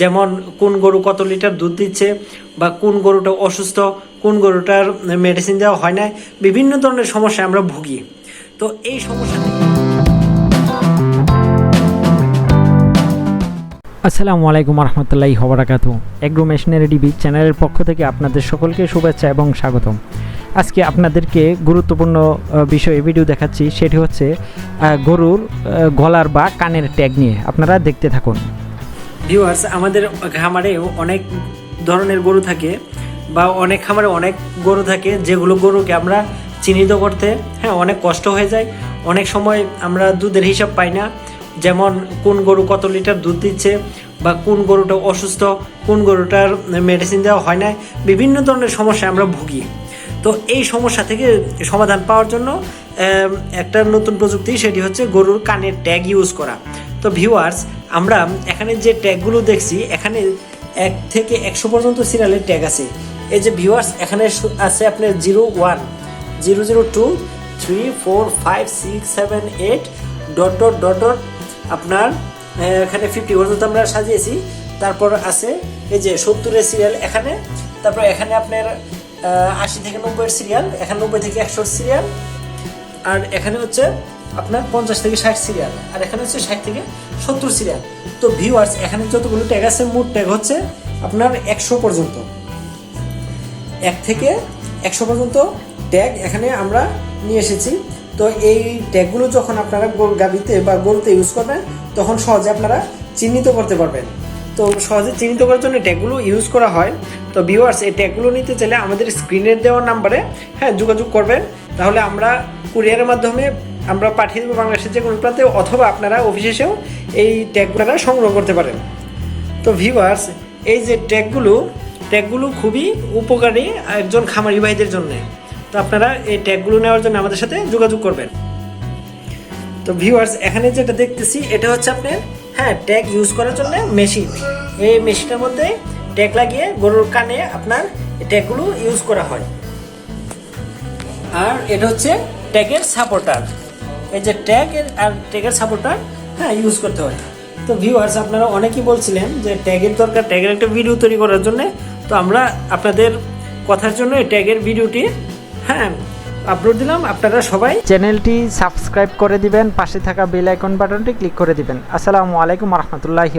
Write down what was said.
যেমন কোন গরু কত লিটার দুধ দিচ্ছে বা কোন গরুটা অসুস্থ, কোন গরুটার মেডিসিন দেওয়া হয় না বিভিন্ন ধরনের সমস্যায় আমরা ভুগি। তো এই সমস্যা আসসালামু আলাইকুম রহমতুল্লাহি হবরাকাতু এগ্রো মেশিনারি ডিবি চ্যানেলের পক্ষ থেকে আপনাদের সকলকে শুভেচ্ছা এবং স্বাগতম। আজকে আপনাদেরকে গুরুত্বপূর্ণ বিষয়ে ভিডিও দেখাচ্ছি, সেটি হচ্ছে গরুর গলার বা কানের ট্যাগ নিয়ে। আপনারা দেখতে থাকুন। ভিউয়ার্স আমাদের খামারেও অনেক ধরনের গরু থাকে বা অনেক খামারে অনেক গরু থাকে যেগুলো গরুকে আমরা চিহ্নিত করতে হ্যাঁ অনেক কষ্ট হয়ে যায়। অনেক সময় আমরা দুধের হিসাব পাই না, যেমন কোন গরু কত লিটার দুধ দিচ্ছে বা কোন গরুটা অসুস্থ, কোন গরুটার মেডিসিন দেওয়া হয় না বিভিন্ন ধরনের সমস্যায় আমরা ভুগি। তো এই সমস্যা থেকে সমাধান পাওয়ার জন্য একটা নতুন প্রযুক্তি, সেটি হচ্ছে গরুর কানের ট্যাগ ইউজ করা। তো ভিউয়ার্স আমরা এখানে যে ট্যাগগুলো দেখছি, এখানে এক থেকে একশো পর্যন্ত সিরিয়ালের ট্যাগ আছে। এই যে ভিউয়ার্স এখানে আছে আপনার zero one zero zero two three four five six seven eight dot dot dot dot আপনার এখানে ফিফটি পর্যন্ত আমরা সাজিয়েছি। তারপর আছে এই যে সত্তরের সিরিয়াল এখানে। তারপর এখানে আপনার আশি থেকে নব্বইয়ের সিরিয়াল এখানে নব্বই থেকে একশোর সিরিয়াল আর এখানে হচ্ছে আপনার পঞ্চাশ থেকে ষাট সিরিয়াল আর এখানে হচ্ছে ষাট থেকে সত্তর সিরিয়াল তো ভিউয়ার্স এখানে যতগুলো ট্যাগ আছে, মোট ট্যাগ হচ্ছে আপনার একশো পর্যন্ত। এক থেকে একশো পর্যন্ত ট্যাগ এখানে আমরা নিয়ে এসেছি। তো এই ট্যাগগুলো যখন আপনারা গরু গাবিতে বা গরুতে ইউজ করবেন, তখন সহজে আপনারা চিহ্নিত করতে পারবেন। তো সহজে চিহ্নিত করার জন্য ট্যাগগুলো ইউজ করা হয়। তো ভিউয়ার্স এই ট্যাগগুলো নিতে চাইলে আমাদের স্ক্রিনের দেওয়া নাম্বারে হ্যাঁ যোগাযোগ করবেন। তাহলে আমরা কুরিয়ারের মাধ্যমে আমরা পাঠিয়ে দেবো বাংলাদেশের যে কোনো প্রান্তে, অথবা আপনারা অফিসে এসেও এই ট্যাগগুলো সংগ্রহ করতে পারেন। তো ভিউয়ার্স এই যে ট্যাগগুলো ট্যাগগুলো খুবই উপকারী একজন খামারি ভাইদের জন্য। তো আপনারা এই ট্যাগগুলো নেওয়ার জন্য আমাদের সাথে যোগাযোগ করবেন। তো ভিউয়ার্স এখানে যেটা দেখতেছি, এটা হচ্ছে আপনার হ্যাঁ ট্যাগ ইউজ করার জন্য মেশিন এই মেশিনের মধ্যে ট্যাগ লাগিয়ে গরুর কানে আপনার এই ট্যাগগুলো ইউজ করা হয়। আর এটা হচ্ছে ট্যাগের সাপোর্টার এই যে ট্যাগ আর ট্যাগের সাপোর্টার হ্যাঁ ইউজ করতে হয়। তো ভিউয়ার্স আপনারা অনেকেই বলছিলেন যে ট্যাগের দরকার ট্যাগের একটা ভিডিও তৈরি করার জন্য। তো আমরা আপনাদের কথার জন্য এই ট্যাগের ভিডিওটি হ্যাঁ আপলোড দিলাম। আপনারা সবাই চ্যানেলটি সাবস্ক্রাইব করে দিবেন, পাশে থাকা বেল আইকন বাটনটি ক্লিক করে দিবেন। আসসালামু আলাইকুম রহমতুল্লাহি